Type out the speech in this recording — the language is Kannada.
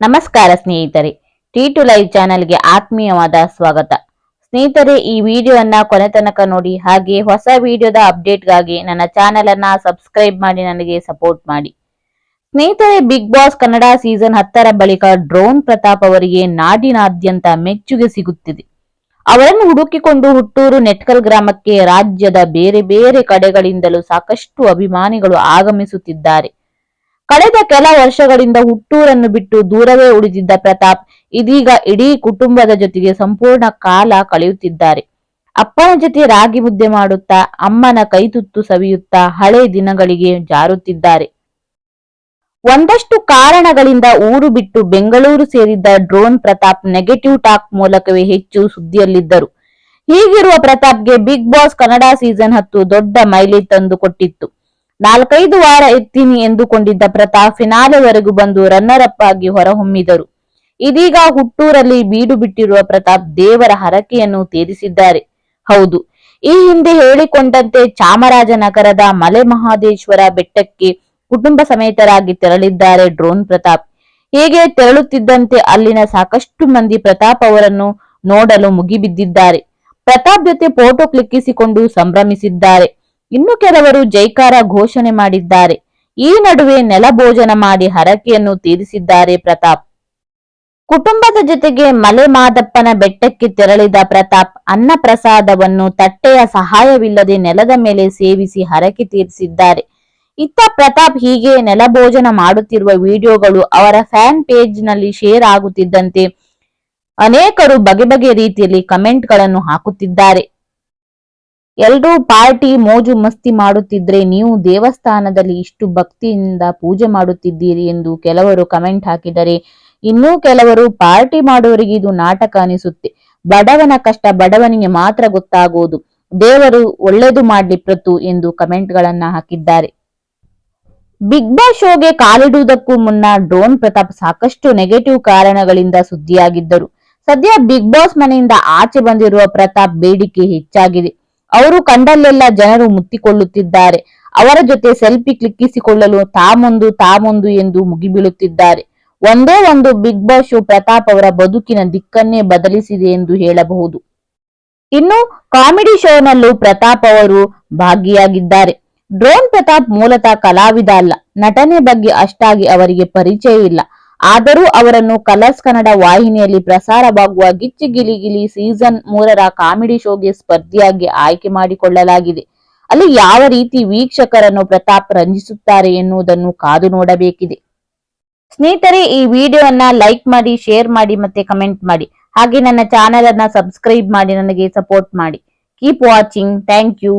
ನಮಸ್ಕಾರ ಸ್ನೇಹಿತರೆ ಟಿ ಟು ಲೈವ್ ಚಾನೆಲ್ಗೆ ಆತ್ಮೀಯವಾದ ಸ್ವಾಗತ. ಸ್ನೇಹಿತರೆ, ಈ ವಿಡಿಯೋವನ್ನು ಕೊನೆ ತನಕ ನೋಡಿ, ಹಾಗೆ ಹೊಸ ವಿಡಿಯೋದ ಅಪ್ಡೇಟ್ಗಾಗಿ ನನ್ನ ಚಾನೆಲ್ ಅನ್ನ ಸಬ್ಸ್ಕ್ರೈಬ್ ಮಾಡಿ, ನನಗೆ ಸಪೋರ್ಟ್ ಮಾಡಿ. ಸ್ನೇಹಿತರೆ ಬಿಗ್ ಬಾಸ್ ಕನ್ನಡ ಸೀಸನ್ ಹತ್ತರ ಬಳಿಕ ಡ್ರೋನ್ ಪ್ರತಾಪ್ ಅವರಿಗೆ ನಾಡಿನಾದ್ಯಂತ ಮೆಚ್ಚುಗೆ ಸಿಗುತ್ತಿದೆ. ಅವರನ್ನು ಹುಡುಕಿಕೊಂಡು ಹುಟ್ಟೂರು ನೆಟ್ಕಲ್ ಗ್ರಾಮಕ್ಕೆ ರಾಜ್ಯದ ಬೇರೆ ಬೇರೆ ಕಡೆಗಳಿಂದಲೂ ಸಾಕಷ್ಟು ಅಭಿಮಾನಿಗಳು ಆಗಮಿಸುತ್ತಿದ್ದಾರೆ. ಕಳೆದ ಕೆಲ ವರ್ಷಗಳಿಂದ ಹುಟ್ಟೂರನ್ನು ಬಿಟ್ಟು ದೂರವೇ ಉಳಿದಿದ್ದ ಪ್ರತಾಪ್ ಇದೀಗ ಇಡೀ ಕುಟುಂಬದ ಜೊತೆಗೆ ಸಂಪೂರ್ಣ ಕಾಲ ಕಳೆಯುತ್ತಿದ್ದಾರೆ. ಅಪ್ಪನ ಜೊತೆ ರಾಗಿ ಮುದ್ದೆ ಮಾಡುತ್ತಾ, ಅಮ್ಮನ ಕೈತುತ್ತು ಸವಿಯುತ್ತಾ ಹಳೆ ದಿನಗಳಿಗೆ ಜಾರುತ್ತಿದ್ದಾರೆ. ಒಂದಷ್ಟು ಕಾರಣಗಳಿಂದ ಊರು ಬಿಟ್ಟು ಬೆಂಗಳೂರು ಸೇರಿದ್ದ ಡ್ರೋನ್ ಪ್ರತಾಪ್ ನೆಗೆಟಿವ್ ಟಾಕ್ ಮೂಲಕವೇ ಹೆಚ್ಚು ಸುದ್ದಿಯಲ್ಲಿದ್ದರು. ಹೀಗಿರುವ ಪ್ರತಾಪ್ಗೆ ಬಿಗ್ ಬಾಸ್ ಕನ್ನಡ ಸೀಸನ್ ಹತ್ತು ದೊಡ್ಡ ಮೈಲೇಜ್ ತಂದು ಕೊಟ್ಟಿತ್ತು ನಾಲ್ಕೈದು ವಾರ ಎತ್ತೀನಿ ಎಂದುಕೊಂಡಿದ್ದ ಪ್ರತಾಪ್ ಫಿನಾಲೆವರೆಗೂ ಬಂದು ರನ್ನರ್ ಅಪ್ ಆಗಿ ಹೊರಹೊಮ್ಮಿದರು. ಇದೀಗ ಹುಟ್ಟೂರಲ್ಲಿ ಬೀಡು ಬಿಟ್ಟಿರುವ ಪ್ರತಾಪ್ ದೇವರ ಹರಕೆಯನ್ನು ತೀರಿಸಿದ್ದಾರೆ ಹೌದು, ಈ ಹಿಂದೆ ಹೇಳಿಕೊಂಡಂತೆ ಚಾಮರಾಜನಗರದ ಮಲೆ ಮಹಾದೇಶ್ವರ ಬೆಟ್ಟಕ್ಕೆ ಕುಟುಂಬ ಸಮೇತರಾಗಿ ತೆರಳಿದ್ದಾರೆ ಡ್ರೋನ್ ಪ್ರತಾಪ್. ಹೀಗೆ ತೆರಳುತ್ತಿದ್ದಂತೆ ಅಲ್ಲಿನ ಸಾಕಷ್ಟು ಮಂದಿ ಪ್ರತಾಪ್ ಅವರನ್ನು ನೋಡಲು ಮುಗಿಬಿದ್ದಿದ್ದಾರೆ. ಪ್ರತಾಪ್ ಜೊತೆ ಫೋಟೋ ಕ್ಲಿಕ್ಕಿಸಿಕೊಂಡು ಸಂಭ್ರಮಿಸಿದ್ದಾರೆ. ಇನ್ನು ಕೆಲವರು ಜೈಕಾರ ಘೋಷಣೆ ಮಾಡಿದ್ದಾರೆ. ಈ ನಡುವೆ ನೆಲಭೋಜನ ಮಾಡಿ ಹರಕೆಯನ್ನು ತೀರಿಸಿದ್ದಾರೆ ಪ್ರತಾಪ್. ಕುಟುಂಬದ ಜೊತೆಗೆ ಮಲೆ ಮಾದಪ್ಪನ ಬೆಟ್ಟಕ್ಕೆ ತೆರಳಿದ ಪ್ರತಾಪ್ ಅನ್ನ ಪ್ರಸಾದವನ್ನು ತಟ್ಟೆಯ ಸಹಾಯವಿಲ್ಲದೆ ನೆಲದ ಮೇಲೆ ಸೇವಿಸಿ ಹರಕೆ ತೀರಿಸಿದ್ದಾರೆ. ಇತ್ತ ಪ್ರತಾಪ್ ಹೀಗೆ ನೆಲಭೋಜನ ಮಾಡುತ್ತಿರುವ ವಿಡಿಯೋಗಳು ಅವರ ಫ್ಯಾನ್ ಪೇಜ್ನಲ್ಲಿ ಶೇರ್ ಆಗುತ್ತಿದ್ದಂತೆ ಅನೇಕರು ಬಗೆ ಬಗೆ ರೀತಿಯಲ್ಲಿ ಕಮೆಂಟ್ಗಳನ್ನು ಹಾಕುತ್ತಿದ್ದಾರೆ. ಎಲ್ರೂ ಪಾರ್ಟಿ ಮೋಜು ಮಸ್ತಿ ಮಾಡುತ್ತಿದ್ರೆ ನೀವು ದೇವಸ್ಥಾನದಲ್ಲಿ ಇಷ್ಟು ಭಕ್ತಿಯಿಂದ ಪೂಜೆ ಮಾಡುತ್ತಿದ್ದೀರಿ ಎಂದು ಕೆಲವರು ಕಮೆಂಟ್ ಹಾಕಿದರೆ. ಇನ್ನೂ ಕೆಲವರು ಪಾರ್ಟಿ ಮಾಡುವವರಿಗೆ ಇದು ನಾಟಕ ಅನಿಸುತ್ತೆ. ಬಡವನ ಕಷ್ಟ ಬಡವನಿಗೆ ಮಾತ್ರ ಗೊತ್ತಾಗುವುದು ದೇವರು ಒಳ್ಳೆದು ಮಾಡ್ಲಿ ಪ್ರತು ಎಂದು ಕಮೆಂಟ್ಗಳನ್ನ ಹಾಕಿದ್ದಾರೆ. ಬಿಗ್ ಬಾಸ್ ಶೋಗೆ ಕಾಲಿಡುವುದಕ್ಕೂ ಮುನ್ನ ಡ್ರೋನ್ ಪ್ರತಾಪ್ ಸಾಕಷ್ಟು ನೆಗೆಟಿವ್ ಕಾರಣಗಳಿಂದ ಸುದ್ದಿಯಾಗಿದ್ದರು. ಸದ್ಯ ಬಿಗ್ ಬಾಸ್ ಮನೆಯಿಂದ ಆಚೆ ಬಂದಿರುವ ಪ್ರತಾಪ್ ಬೇಡಿಕೆ ಹೆಚ್ಚಾಗಿದೆ. ಅವರು ಕಂಡಲ್ಲೆಲ್ಲ ಜನರು ಮುತ್ತಿಕೊಳ್ಳುತ್ತಿದ್ದಾರೆ. ಅವರ ಜೊತೆ ಸೆಲ್ಫಿ ಕ್ಲಿಕ್ಕಿಸಿಕೊಳ್ಳಲು ತಾಮೊಂದು ತಾಮೊಂದು ಎಂದು ಮುಗಿಬೀಳುತ್ತಿದ್ದಾರೆ. ಒಂದೇ ಒಂದು ಬಿಗ್ ಬಾಸ್ ಶೋ ಪ್ರತಾಪ್ ಅವರ ಬದುಕಿನ ದಿಕ್ಕನ್ನೇ ಬದಲಿಸಿದೆ ಎಂದು ಹೇಳಬಹುದು. ಇನ್ನು ಕಾಮಿಡಿ ಶೋನಲ್ಲೂ ಪ್ರತಾಪ್ ಅವರು ಭಾಗಿಯಾಗಿದ್ದಾರೆ. ಡ್ರೋನ್ ಪ್ರತಾಪ್ ಮೂಲತಃ ಕಲಾವಿದ ಅಲ್ಲ, ನಟನೆ ಬಗ್ಗೆ ಅಷ್ಟಾಗಿ ಅವರಿಗೆ ಪರಿಚಯ ಇಲ್ಲ. ಆದರೂ ಅವರನ್ನು ಕಲರ್ಸ್ ಕನ್ನಡ ವಾಹಿನಿಯಲ್ಲಿ ಪ್ರಸಾರವಾಗುವ ಗಿಚ್ಚಿ ಗಿಲಿ ಸೀಸನ್ ಮೂರರ ಕಾಮಿಡಿ ಶೋಗೆ ಸ್ಪರ್ಧಿಯಾಗಿ ಆಯ್ಕೆ ಮಾಡಿಕೊಳ್ಳಲಾಗಿದೆ. ಅಲ್ಲಿ ಯಾವ ರೀತಿ ವೀಕ್ಷಕರನ್ನು ಪ್ರತಾಪ್ ರಂಜಿಸುತ್ತಾರೆ ಎನ್ನುವುದನ್ನು ಕಾದು ನೋಡಬೇಕಿದೆ. ಸ್ನೇಹಿತರೆ, ಈ ವಿಡಿಯೋವನ್ನ ಲೈಕ್ ಮಾಡಿ, ಶೇರ್ ಮಾಡಿ ಮತ್ತೆ ಕಮೆಂಟ್ ಮಾಡಿ. ಹಾಗೆ ನನ್ನ ಚಾನೆಲ್ ಅನ್ನ ಸಬ್ಸ್ಕ್ರೈಬ್ ಮಾಡಿ, ನನಗೆ ಸಪೋರ್ಟ್ ಮಾಡಿ. Keep watching. Thank you.